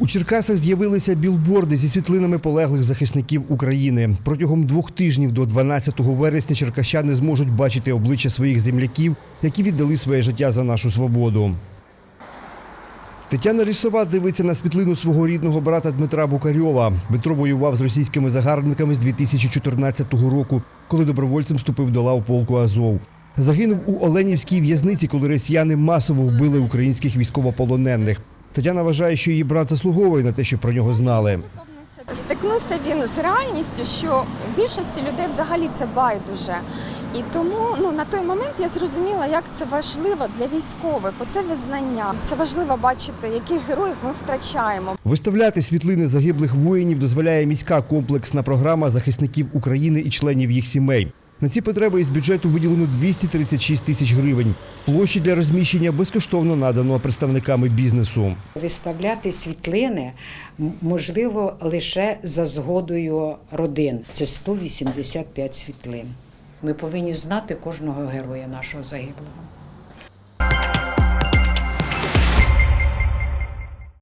У Черкасах з'явилися білборди зі світлинами полеглих захисників України. Протягом двох тижнів до 12 вересня черкащани зможуть бачити обличчя своїх земляків, які віддали своє життя за нашу свободу. Тетяна Лісова дивиться на світлину свого рідного брата Дмитра Букарьова. Дмитро воював з російськими загарбниками з 2014 року, коли добровольцем вступив до лав полку Азов. Загинув у Оленівській в'язниці, коли росіяни масово вбили українських військовополонених. Тетяна вважає, що її брат заслуговує на те, щоб про нього знали. Стикнувся він з реальністю, що більшості людей взагалі це байдуже. І тому ну, на той момент я зрозуміла, як це важливо для військових. Оце визнання. Це важливо бачити, яких героїв ми втрачаємо. Виставляти світлини загиблих воїнів дозволяє міська комплексна програма захисників України і членів їх сімей. На ці потреби із бюджету виділено 236 тисяч гривень. Площі для розміщення безкоштовно надано представниками бізнесу. Виставляти світлини можливо лише за згодою родин. Це 185 світлин. Ми повинні знати кожного героя нашого загиблого.